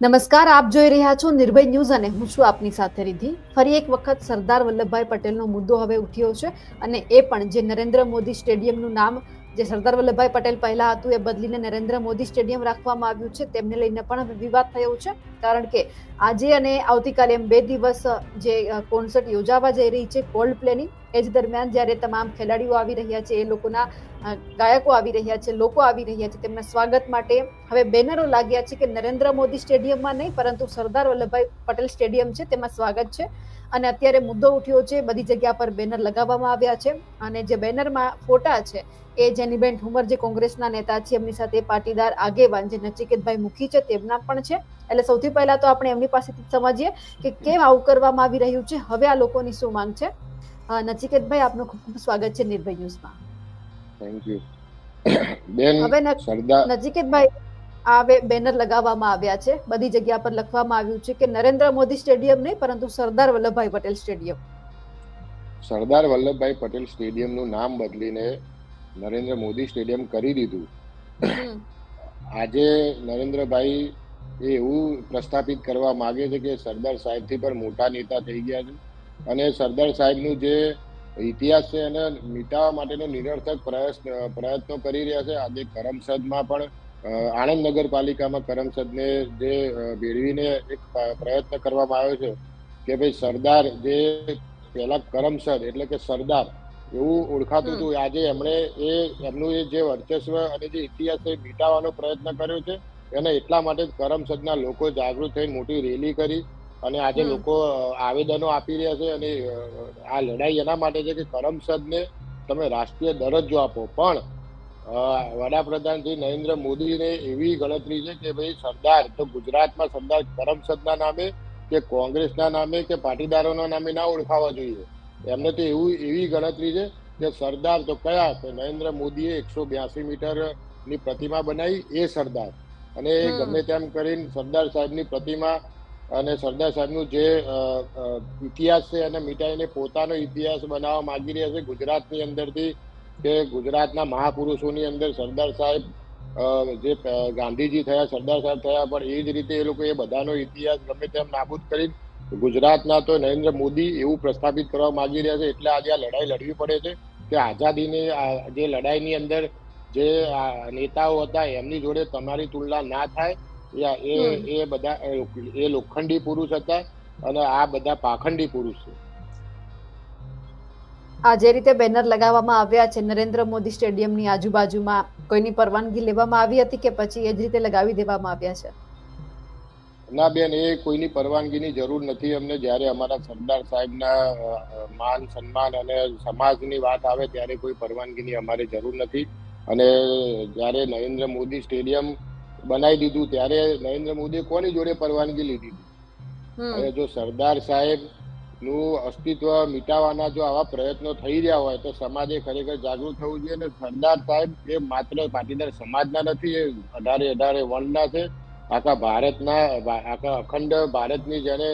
નમસ્કાર, આપ જોઈ રહ્યા છો નિર્ભય ન્યૂઝ અને હું છું આપની સાથે રીધી ફરી એક વખત સરદાર વલ્લભભાઈ પટેલનો મુદ્દો હવે ઉઠ્યો છે અને એ પણ જે નરેન્દ્ર મોદી સ્ટેડિયમનું નામ, જે સરદાર વલ્લભભાઈ પટેલ પહેલા હતું, એ બદલીને નરેન્દ્ર મોદી સ્ટેડિયમ રાખવામાં આવ્યું છે. તેમને લઈને પણ હવે વિવાદ થયો છે. કારણ કે આજે અને આવતીકાલે એમ બે દિવસ જે કોન્સર્ટ યોજાવા જઈ રહી છે કોલ્ડ પ્લેની એ જ દરમિયાન જ્યારે તમામ ખેલાડીઓ આવી રહ્યા છે, એ લોકોના ગાયકો આવી રહ્યા છે, લોકો આવી રહ્યા છે, તેમના સ્વાગત માટે હવે બેનરો લાગ્યા છે કે નરેન્દ્ર મોદી સ્ટેડિયમમાં નહીં, પરંતુ સરદાર વલ્લભભાઈ પટેલ સ્ટેડિયમ છે, તેમાં સ્વાગત છે. અને અત્યારે મુદ્દો ઉઠ્યો છે, બધી જગ્યા પર બેનર લગાવવામાં આવ્યા છે અને જે બેનરમાં ફોટા છે, એ જેનીબેન ઠુમર જે કોંગ્રેસના નેતા છે, એમની સાથે પાટીદાર આગેવાન જે નચિકેતભાઈ મુખી છે, તેમના પણ છે. એટલે સૌથી પહેલા તો આપણે એમની પાસેથી સમજીએ કે કેમ આવું કરવામાં આવી રહ્યું છે. હવે આ લોકોની શું માંગ છે? નચિકેતભાઈ આપનું ખૂબ ખૂબ સ્વાગત છે નિર્ભય ન્યૂઝમાં. થેન્ક યુ બેન ન- નચિકેતભાઈ આ બેનર લગાવવામાં આવ્યા છે. બધી જગ્યા પર લખવામાં આવ્યું છે કે નરેન્દ્ર મોદી સ્ટેડિયમ નહીં પરંતુ સરદાર વલ્લભભાઈ પટેલ સ્ટેડિયમ. સરદાર વલ્લભભાઈ પટેલ સ્ટેડિયમનું નામ બદલીને નરેન્દ્ર મોદી સ્ટેડિયમ કરી દીધું. આજે નરેન્દ્રભાઈ એ એવું પ્રસ્થાપિત કરવા માગે છે કે સરદાર સાહેબથી પણ મોટા નેતા થઈ ગયા છે. અને સરદાર સાહેબનું જે ઇતિહાસ છે એને મિટાવવા માટેનો નિરર્થક પ્રયાસ પ્રયત્નો કરી રહ્યા છે. આજે કરમસદમાં પણ આણંદ નગરપાલિકામાં કરમસદને જે ભેળવીને એક પ્રયત્ન કરવામાં આવ્યો છે કે ભાઈ સરદાર જે પહેલા કરમસદ એટલે કે સરદાર એવું ઓળખાતું હતું. આજે એમણે એ એમનું એ જે વર્ચસ્વ અને જે ઇતિહાસ છે મિટાવવાનો પ્રયત્ન કર્યો છે. અને એટલા માટે જ કરમસદના લોકો જાગૃત થઈને મોટી રેલી કરી અને આજે લોકો આવેદનો આપી રહ્યા છે અને આ લડાઈ એના માટે છે કે કરમસદને તમે રાષ્ટ્રીય દરજ્જો આપો. પણ વડાપ્રધાન શ્રી નરેન્દ્ર મોદીને એવી ગણતરી છે કે ભાઈ સરદાર તો ગુજરાતમાં સરદાર કરમસદના નામે કે કોંગ્રેસના નામે કે પાટીદારોના નામે ના ઓળખાવા જોઈએ. એમને તો એવું એવી ગણતરી છે કે સરદાર તો કયા? તો નરેન્દ્ર મોદીએ એકસો બ્યાસી મીટરની પ્રતિમા બનાવી એ સરદાર. અને એ ગમે તેમ કરીને સરદાર સાહેબની પ્રતિમા અને સરદાર સાહેબનું જે ઇતિહાસ છે એને મિટાઈને પોતાનો ઇતિહાસ બનાવવા માંગી રહ્યા છે ગુજરાતની અંદરથી કે ગુજરાતના મહાપુરુષોની અંદર સરદાર સાહેબ જે ગાંધીજી થયા સરદાર સાહેબ થયા પણ એ જ રીતે એ લોકો એ બધાનો ઇતિહાસ ગમે તેમ નાબૂદ કરી ગુજરાતના તો નરેન્દ્ર મોદી એવું પ્રસ્થાપિત કરવા માંગી રહ્યા છે એટલે આજે આ લડાઈ લડવી પડે છે કે આઝાદીની આ જે લડાઈની અંદર જે નેતાઓ હતા એમની જોડે તમારી તુલના ના થાય. એ એ બધા એ લોખંડી પુરુષ હતા અને આ બધા પાખંડી પુરુષ છે. આ જે રીતે બેનર લગાવવામાં આવ્યા છે નરેન્દ્ર મોદી સ્ટેડિયમની આજુબાજુમાં કોઈની પરવાનગી લેવામાં આવી હતી કે પછી એ જ રીતે લગાવી દેવામાં આવ્યા છે? ના બેન એ કોઈની પરવાનગીની જરૂર નથી. અમને જ્યારે અમારા સરદાર સાહેબના માન સન્માન અને સમાજની વાત આવે ત્યારે કોઈ પરવાનગીની અમારે જરૂર નથી. અને જ્યારે નરેન્દ્ર મોદી સ્ટેડિયમ બનાવી દીધું ત્યારે નરેન્દ્ર મોદીએ કોની જોડે પરવાનગી લીધી હતી? અને જો સરદાર સાહેબનું અસ્તિત્વ મિટાવવાના જો આવા પ્રયત્નો થઈ રહ્યા હોય તો સમાજે ખરેખર જાગૃત થવું જોઈએ અને સરદાર સાહેબ એ માત્ર પાટીદાર સમાજના નથી એ અઢારે અઢારે વર્ણના છે. આખા ભારતના આખા અખંડ ભારતની જ્યારે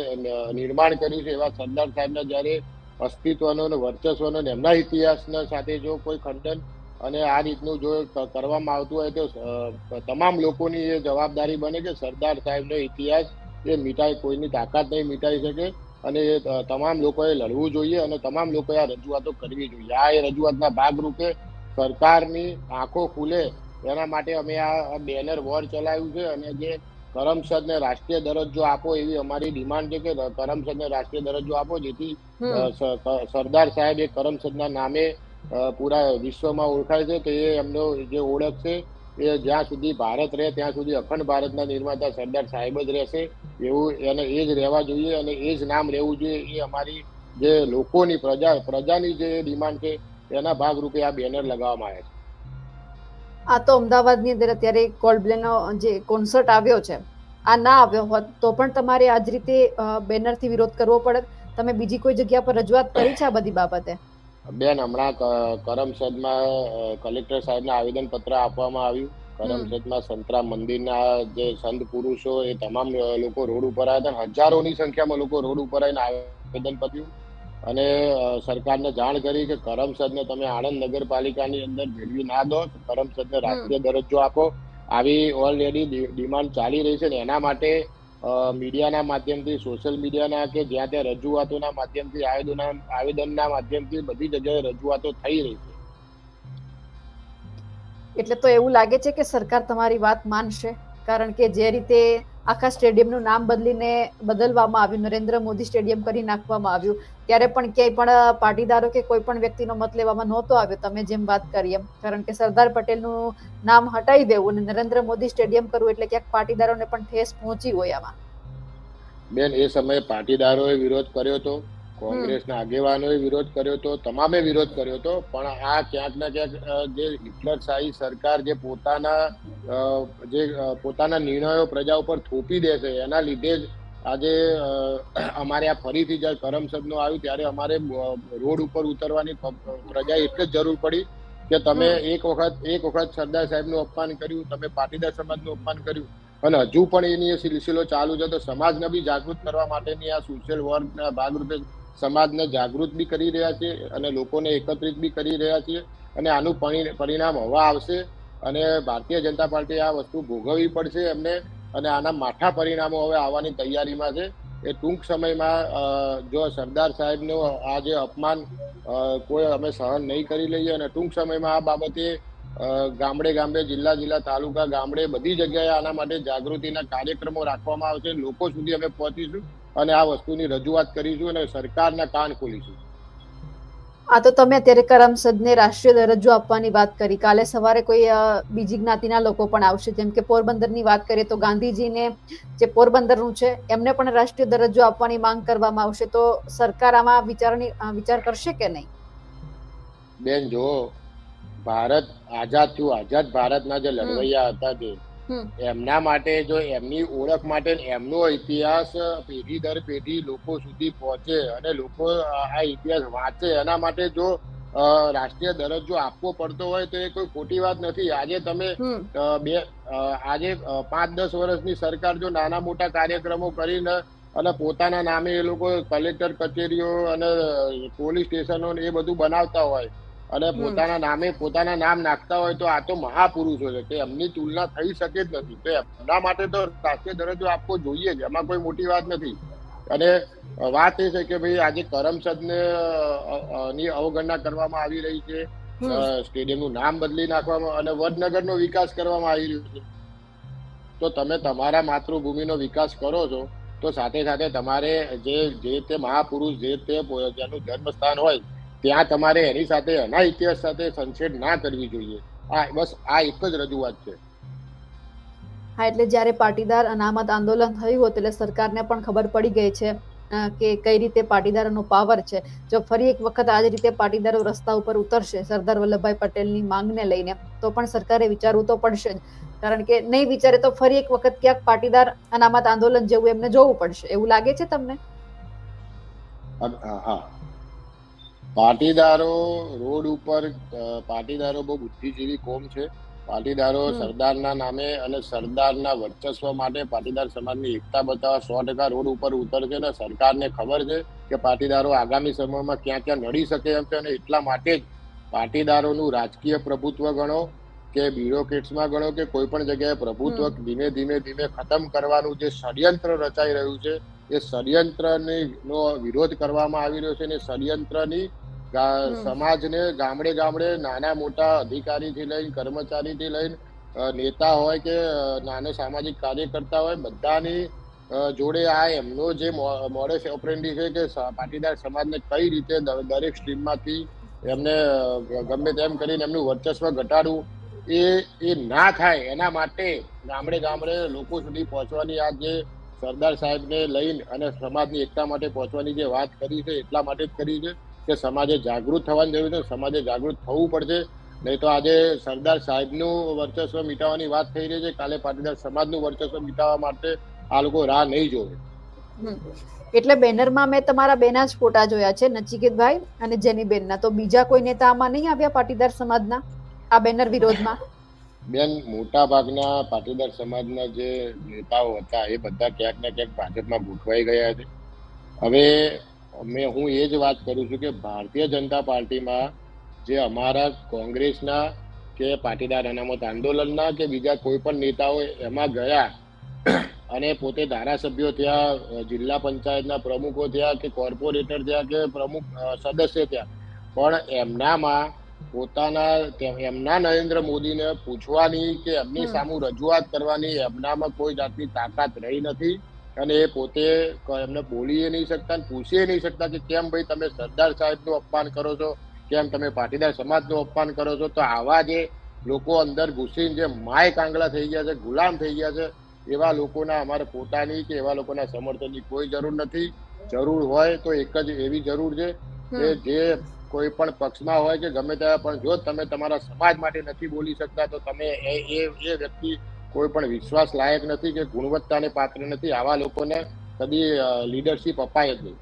નિર્માણ કર્યું છે એવા સરદાર સાહેબના જ્યારે અસ્તિત્વનો અને વર્ચસ્વનો એમના ઇતિહાસના સાથે જો કોઈ ખંડન અને આ રીતનું જો કરવામાં આવતું હોય તો તમામ લોકોની એ જવાબદારી બને કે સરદાર સાહેબનો ઇતિહાસ એ મિટાઈ કોઈની તાકાત નહીં મીટાઈ શકે અને એ તમામ લોકોએ લડવું જોઈએ અને તમામ લોકોએ આ રજૂઆતો કરવી જોઈએ. આ એ રજૂઆતના ભાગરૂપે સરકારની આંખો ખુલે એના માટે અમે આ બેનર વોર ચલાવ્યું છે અને જે કરમસદને રાષ્ટ્રીય દરજ્જો આપો એવી અમારી ડિમાન્ડ છે કે કરમસદને રાષ્ટ્રીય દરજ્જો આપો જેથી સરદાર સાહેબ એ કરમસદના નામે પૂરા વિશ્વમાં ઓળખાય છે તો એ એમનો જે ઓળખ છે, એ જ્યાં સુધી ભારત રહે, ત્યાં સુધી અખંડ ભારતના નિર્માતા સરદાર સાહેબ જ રહેશે. એવું એને એ જ રહેવા જોઈએ અને એ જ નામ રહેવું જોઈએ. એ અમારી જે લોકોની પ્રજા, પ્રજાની જે ડિમાન્ડ છે, એના ભાગરૂપે આ બેનર લગાવવામાં આવ્યા છે. આ તો અમદાવાદની અંદર અત્યારે કોલ્ડબ્લેનો જે કોન્સર્ટ આવ્યો છે, આ ના આવ્યો હોત, તો પણ તમારે આ જ રીતે બેનરથી વિરોધ કરવો પડે. તમે બીજી કોઈ જગ્યા પર રજૂઆત કરી છે આ બધી બાબતે? બેન હમણાં કરમસદમાં કલેક્ટર સાહેબને આવેદન પત્ર આપવામાં આવ્યું. કરમસદમાં સંતરા મંદિરના જે સંત પુરુષો એ તમામ લોકો રોડ ઉપર આવ્યા હતા હજારોની સંખ્યામાં લોકો રોડ ઉપર આવીને આવેદન પત્યું. અને સરકારને જાણ કરી કે કરમસદને તમે આણંદ નગરપાલિકાની અંદર ભેળવી ના દો. કરમસદને રાષ્ટ્રીય દરજ્જો આપો. આવી ઓલરેડી ડિમાન્ડ ચાલી રહી છે ને એના માટે મીડિયાના માધ્યમથી, સોશિયલ મીડિયાના કે જ્યાં ત્યાં રજૂઆતોના માધ્યમથી આવેદનના આવેદનના માધ્યમથી બધી જગ્યાએ રજૂઆતો થઈ રહી છે. એટલે તો એવું લાગે છે કે સરકાર તમારી વાત માનશે? કારણ કે જે રીતે આખા સ્ટેડિયમનું નામ બદલીને બદલવામાં આવ્યું. નરેન્દ્ર મોદી સ્ટેડિયમ કરી નાખવામાં આવ્યું. ત્યારે પણ ક્યાંય પણ પાટીદારો કે કોઈ પણ વ્યક્તિનો મત લેવામાં નહોતો આવ્યો. તમે જેમ વાત કરી એમ. કારણ કે સરદાર પટેલનું નામ હટાવી દેવું અને નરેન્દ્ર મોદી સ્ટેડિયમ કરવું એટલે ક્યાંક પાટીદારોને પણ ઠેસ પહોંચી હોય આમાં. બેન, એ સમયે પાટીદારોએ વિરોધ કર્યો હતો કોંગ્રેસના આગેવાનોએ વિરોધ કર્યો હતો તમામે વિરોધ કર્યો હતો પણ આ ક્યાંક ને ક્યાંક જે હિટલરશાહી સરકાર જે પોતાના જે પોતાના નિર્ણયો પ્રજા ઉપર થોપી દેશે એના લીધે જ આજે અમારે આ ફરીથી જ્યારે કરમસદનું આવ્યું ત્યારે અમારે રોડ ઉપર ઉતરવાની પ્રજા એટલે જ જરૂર પડી કે તમે એક વખત એક વખત સરદાર સાહેબનું અપમાન કર્યું તમે પાટીદાર સમાજનું અપમાન કર્યું અને હજુ પણ એની એ સિલસિલો ચાલુ છે તો સમાજને બી જાગૃત કરવા માટેની આ સોશિયલ વર્કના ભાગરૂપે સમાજને જાગૃત બી કરી રહ્યા છીએ અને લોકોને એકત્રિત બી કરી રહ્યા છીએ અને આનું પરિ- પરિણામ હવા આવશે અને ભારતીય જનતા પાર્ટી આ વસ્તુ ભોગવવી પડશે એમને અને આના માઠા પરિણામો હવે આવવાની તૈયારીમાં છે. એ ટૂંક સમયમાં જો સરદાર સાહેબનું આ જે અપમાન કોઈ અમે સહન નહીં કરી લઈએ અને ટૂંક સમયમાં આ બાબતે ગામડે ગામડે, જિલ્લા જિલ્લા તાલુકા ગામડે બધી જગ્યાએ આના માટે જાગૃતિના કાર્યક્રમો રાખવામાં આવશે. લોકો સુધી અમે પહોંચીશું. અને આ વસ્તુની રજૂઆત કરીશું અને સરકારના કાન ખોલીશું. આ તો તમે અત્યારે કરમસદને રાષ્ટ્રીય દરજ્જો આપવાની વાત કરી. કાલે સવારે કોઈ બીજી જ્ઞાતિના લોકો પણ આવશે. જેમ કે પોરબંદરની વાત કરીએ તો ગાંધીજીને જે પોરબંદરનું છે એમને પણ રાષ્ટ્રીય દરજ્જો આપવાની માંગ કરવામાં આવશે. તો સરકાર આમાં વિચારની વિચાર કરશે કે નહીં? બેન જો ભારત આઝાદ થયું. આઝાદ ભારતના જે લડવૈયા હતા જે. એમના માટે જો એમની ઓળખ માટે એમનો ઇતિહાસ પેઢી દર પેઢી લોકો સુધી પહોંચે અને લોકો આ ઇતિહાસ વાંચે એના માટે જો રાષ્ટ્રીય દરજ્જો આપવો પડતો હોય તો એ કોઈ ખોટી વાત નથી. આજે તમે બે આજે પાંચ દસ વર્ષની સરકાર જો નાના મોટા કાર્યક્રમો કરીને અને પોતાના નામે એ લોકો કલેક્ટર કચેરીઓ અને પોલીસ સ્ટેશનો એ બધું બનાવતા હોય અને પોતાના નામે પોતાના નામ નાખતા હોય તો આ તો મહાપુરુષો છે. કે એમની તુલના થઈ શકે જ નથી. તો એમના માટે તો રાષ્ટ્રીય દરજ્જો આપવો જોઈએ જ. એમાં કોઈ મોટી વાત નથી. અને વાત એ છે કે ભાઈ આજે કરમસદને અ, ની અવગણના કરવામાં આવી રહી છે. સ્ટેડિયમનું નામ બદલી નાખવામાં અને વડનગરનો વિકાસ કરવામાં આવી રહ્યો છે. તો તમે તમારા માતૃભૂમિનો વિકાસ કરો છો તો સાથે સાથે તમારે જે જે તે મહાપુરુષ જે તે જેનું જન્મસ્થાન હોય ત્યાં તમારે એની સાથે એના ઇતિહાસ સાથે સંછેડ ના કરવી જોઈએ. આ બસ આ એક જ રજૂઆત છે. હા એટલે જ્યારે પાટીદાર અનામત આંદોલન થયું હતું એટલે સરકારને પણ ખબર પડી ગઈ છે કે કઈ રીતે પાટીદારોનો પાવર છે. જો ફરી એક વખત આ જ રીતે પાટીદારો રસ્તા ઉપર ઉતરશે સરદાર વલ્લભભાઈ પટેલની માંગને લઈને તો પણ સરકારે વિચારવું તો પડશે જ. કારણ કે નહીં વિચારે તો ફરી એક વખત ક્યાંક પાટીદાર અનામત આંદોલન જેવું એમને જોવું પડશે. એવું લાગે છે તમને? હા. પાટીદારો રોડ ઉપર પાટીદારો બહુ બુદ્ધિજીવી કોમ છે પાટીદારો સરદારના નામે અને સરદારના વર્ચસ્વ માટે પાટીદાર સમાજની એકતા બતાવવા સો ટકા રોડ ઉપર ઉતરશે અને સરકારને ખબર છે કે પાટીદારો આગામી સમયમાં ક્યાં ક્યાં નડી શકે એમ છે અને એટલા માટે જ પાટીદારોનું રાજકીય પ્રભુત્વ ગણો કે બ્યુરોક્રેટ્સમાં ગણો કે કોઈ પણ જગ્યાએ પ્રભુત્વ ધીમે ધીમે ધીમે ખતમ કરવાનું જે ષડયંત્ર રચાઈ રહ્યું છે એ ષડયંત્રની નો વિરોધ કરવામાં આવી રહ્યો છે અને ષડયંત્રની. સમાજને ગામડે ગામડે નાના મોટા અધિકારીથી લઈને કર્મચારીથી લઈને નેતા હોય કે નાનો સામાજિક કાર્યકર્તા હોય બધાની જોડે આ એમનો જે મોડેસ ઓપરેન્ડી છે કે પાટીદાર સમાજને કઈ રીતે દરેક સ્ટ્રીમમાંથી એમને ગમે તેમ કરીને એમનું વર્ચસ્વ ઘટાડવું એ એ ના થાય. એના માટે ગામડે ગામડે લોકો સુધી પહોંચવાની આ જે સરદાર સાહેબને લઈને અને સમાજની એકતા માટે પહોંચવાની જે વાત કરી છે એટલા માટે જ કરી છે. કે સમાજે જાગૃત થવાની જરૂર છે સમાજે જાગૃત થવું પડશે. નહીં તો આજે સરદાર સાહેબનું વર્ચસ્વ મિટાવવાની વાત થઈ રહી છે કાલે પાટીદાર સમાજનું વર્ચસ્વ મિટાવવા માટે આ લોકો રાહ નહીં જોવે. એટલે બેનરમાં મેં તમારા બેના જ ફોટા જોયા છે નચિકેતભાઈ અને જેની બેનના. તો બીજા કોઈ નેતા આમાં નહીં આવ્યા પાટીદાર સમાજના? આ બેનર વિરોધમાં? બેન મોટા ભાગના પાટીદાર સમાજના જે નેતાઓ હતા એ બધા ક્યાંક ને ક્યાંક ભાજપમાં ગોઠવાઈ ગયા છે. હવે મેં હું એ જ વાત કરું છું કે ભારતીય જનતા પાર્ટીમાં જે અમારા કોંગ્રેસના કે પાટીદાર અનામત આંદોલનના કે બીજા કોઈ પણ નેતાઓ એમાં ગયા અને પોતે ધારાસભ્યો થયા જિલ્લા પંચાયતના પ્રમુખો થયા કે કોર્પોરેટર થયા કે પ્રમુખ સદસ્ય થયા. પણ એમનામાં પોતાના એમના નરેન્દ્ર મોદીને પૂછવાની કે એમની સામુ રજૂઆત કરવાની એમનામાં કોઈ જાતની તાકાત રહી નથી. અને એ પોતે એમને બોલીએ નહીં શકતા અને પૂછી નહીં શકતા કે કેમ ભાઈ તમે સરદાર સાહેબનું અપમાન કરો છો? કેમ તમે પાટીદાર સમાજનું અપમાન કરો છો? તો આવા જે લોકો અંદર ઘૂસીને જે માય કાંગલા થઈ ગયા છે ગુલામ થઈ ગયા છે એવા લોકોના અમારે પોતાની કે એવા લોકોના સમર્થનની કોઈ જરૂર નથી. જરૂર હોય તો એક જ એવી જરૂર છે કે જે કોઈ પણ પક્ષમાં હોય કે ગમે ત્યાં પણ જો તમે તમારા સમાજ માટે નથી બોલી શકતા તો તમે એ એ એ વ્યક્તિ કોઈ પણ વિશ્વાસ લાયક નથી કે ગુણવત્તાને પાત્ર નથી, આવા લોકોને કદી લીડરશિપ અપાય જ નહીં.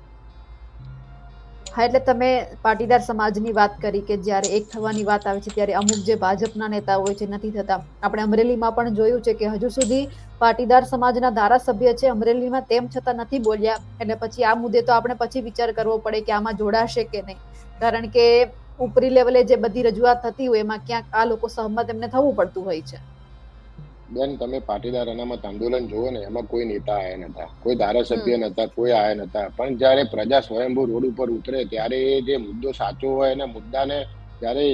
હા, એટલે તમે પાટીદાર સમાજની વાત કરી કે જ્યારે એક થવાની વાત આવે છે, ત્યારે અમુક જે ભાજપના નેતા હોય છે, નથી થતા. આપણે અમરેલીમાં પણ જોયું છે કે હજુ સુધી પાટીદાર સમાજના ધારાસભ્ય છે, અમરેલીમાં તેમ છતાં નથી બોલ્યા. એટલે પછી આ મુદ્દે તો આપણે પછી વિચાર કરવો પડે કે આમાં જોડાશે કે નહીં. કારણ કે ઉપરી લેવલે જે બધી રજૂઆત થતી હોય, એમાં ક્યાંક આ લોકો સહમત એમને થવું પડતું હોય છે. બેન તમે પાટીદાર અનામત આંદોલન જુઓ ને એમાં કોઈ નેતા આયા નતા કોઈ ધારાસભ્ય નતા કોઈ આયા નતા. પણ જ્યારે પ્રજા સ્વયંભૂ રોડ ઉપર ઉતરે ત્યારે એ જે મુદ્દો સાચો હોય અને મુદ્દાને જ્યારે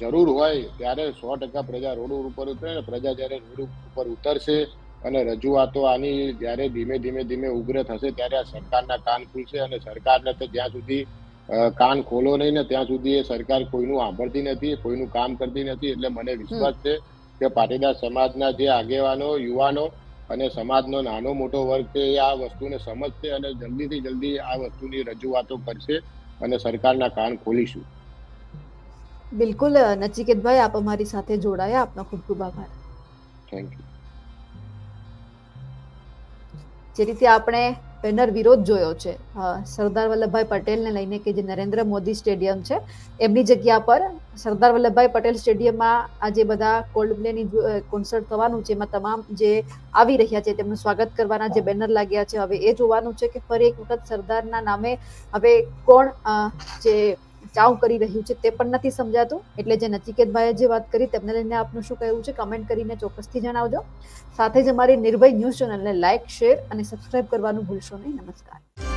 જરૂર હોય ત્યારે સો ટકા પ્રજા રોડ ઉપર ઉતરે ને પ્રજા જ્યારે રોડ ઉપર ઉતરશે અને રજૂઆતો આની જ્યારે ધીમે ધીમે ધીમે ઉગ્ર થશે ત્યારે આ સરકારના કાન ખુલશે અને સરકારને તો જ્યાં સુધી કાન ખોલો નહીં ને ત્યાં સુધી એ સરકાર કોઈનું સાંભળતી નથી કોઈનું કામ કરતી નથી એટલે મને વિશ્વાસ છે કે પાટીદાર સમાજના જે આગેવાનો યુવાનો અને સમાજનો નાનો મોટો વર્ગ છે એ આ વસ્તુને સમજશે અને જલ્દીથી જલ્દી આ વસ્તુની રજૂઆતો કરશે અને સરકારના કાન ખોલીશું. બિલકુલ નચિકેતભાઈ આપ અમારી સાથે જોડાયા. આપનો ખૂબ ખૂબ આભાર. Thank you. જે રીતે આપણે બેનર વિરોધ જોયો છે. સરદાર વલ્લભભાઈ પટેલને લઈને કે જે નરેન્દ્ર મોદી સ્ટેડિયમ છે, એમની જગ્યા પર સરદાર વલ્લભભાઈ પટેલ સ્ટેડિયમમાં આજે બધા કોલ્ડ પ્લેની કોન્સર્ટ થવાનું છે. એમાં તમામ જે આવી રહ્યા છે તેમનું સ્વાગત કરવાના જે બેનર લાગ્યા છે. હવે એ જોવાનું છે કે ફરી એક વખત સરદારના નામે હવે કોણ જે ચાવ કરી રહ્યું છે તે પણ નથી સમજાતું. એટલે જે નચિકેતભાઈએ જે વાત કરી તેમને લઈને આપનું શું કહેવું છે કમેન્ટ કરીને ચોક્કસથી જણાવજો. સાથે જ અમારી નિર્ભય ન્યૂઝ ચેનલને લાઇક શેર અને સબસ્ક્રાઇબ કરવાનું ભૂલશો નહીં. નમસ્કાર.